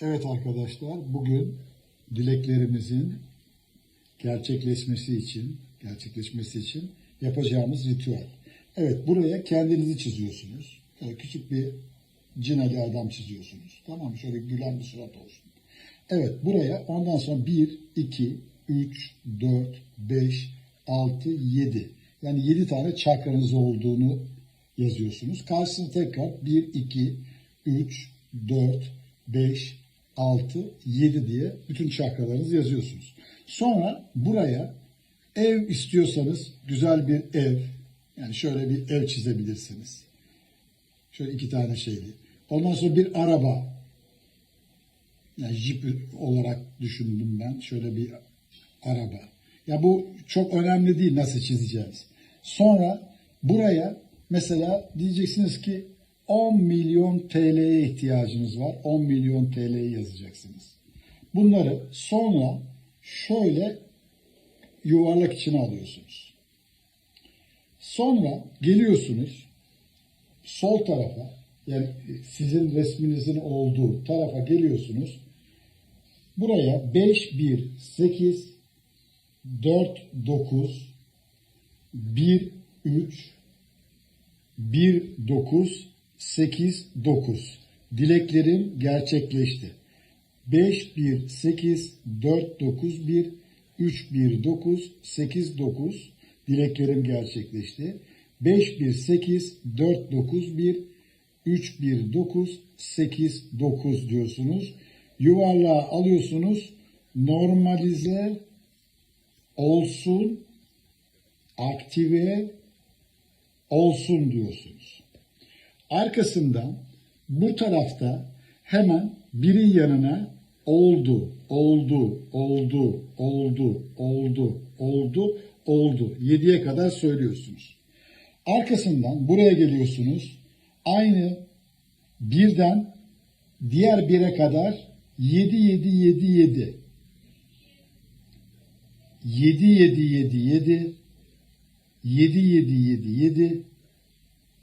Evet arkadaşlar bugün dileklerimizin gerçekleşmesi için gerçekleşmesi için yapacağımız ritüel. Evet buraya kendinizi çiziyorsunuz. Böyle küçük bir cinali adam çiziyorsunuz. Tamam mı? Şöyle gülen bir surat olsun. Evet buraya ondan sonra 1, 2, 3, 4, 5, 6, 7. Yani 7 tane çakranız olduğunu yazıyorsunuz. Karşısına tekrar 1, 2, 3, 4, 5, 6, 7 diye bütün çakralarınızı yazıyorsunuz. Sonra buraya ev istiyorsanız güzel bir ev, yani şöyle bir ev çizebilirsiniz. Şöyle iki tane şeyli. Ondan sonra bir araba, yani jip olarak düşündüm ben. Şöyle bir araba. Ya bu çok önemli değil nasıl çizeceğiz. Sonra buraya mesela diyeceksiniz ki 10 milyon TL'ye ihtiyacınız var. 10 milyon TL'yi yazacaksınız. Bunları sonra şöyle yuvarlak içine alıyorsunuz. Sonra geliyorsunuz sol tarafa yani sizin resminizin olduğu tarafa geliyorsunuz. Buraya 5, 1, 8, 4, 9, 1, 3, 1, 9, 8, 9. Dileklerim gerçekleşti. 5, 1, 8, 4, 9, 1, 3, 1, 9, 8, 9. Dileklerim gerçekleşti. 5, 1, 8, 4, 9, 1, 3, 1, 9, 8, 9 diyorsunuz. Yuvarlağı alıyorsunuz. Normalize olsun, aktive olsun diyorsunuz. Arkasından bu tarafta hemen birin yanına oldu, oldu, oldu, oldu, oldu, oldu, oldu. Yediye kadar söylüyorsunuz. Arkasından buraya geliyorsunuz. Aynı birden diğer bire kadar 7 7 7 7 7 7 7 7 7 7 7 7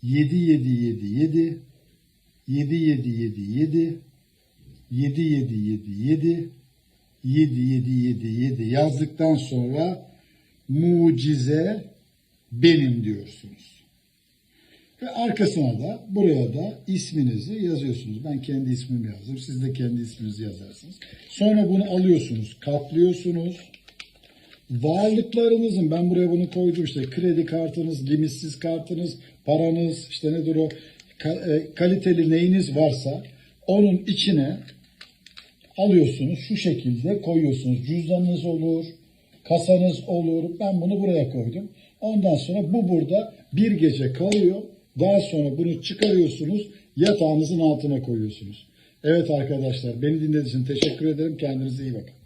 7 7 7 7 7 7 7 7 7 7 7 7 7 7 7 7 yazdıktan sonra mucize benim diyorsunuz. Ve arkasına da buraya da isminizi yazıyorsunuz. Ben kendi ismimi yazdım. Siz de kendi isminizi yazarsınız. Sonra bunu alıyorsunuz, katlıyorsunuz. Varlıklarınızın ben buraya bunu koydum işte kredi kartınız, limitsiz kartınız, paranız işte nedir o e, kaliteli neyiniz varsa onun içine alıyorsunuz şu şekilde koyuyorsunuz. Cüzdanınız olur, kasanız olur. Ben bunu buraya koydum. Ondan sonra bu burada bir gece kalıyor. Daha sonra bunu çıkarıyorsunuz. Yatağınızın altına koyuyorsunuz. Evet arkadaşlar beni dinlediğiniz için teşekkür ederim. Kendinize iyi bakın.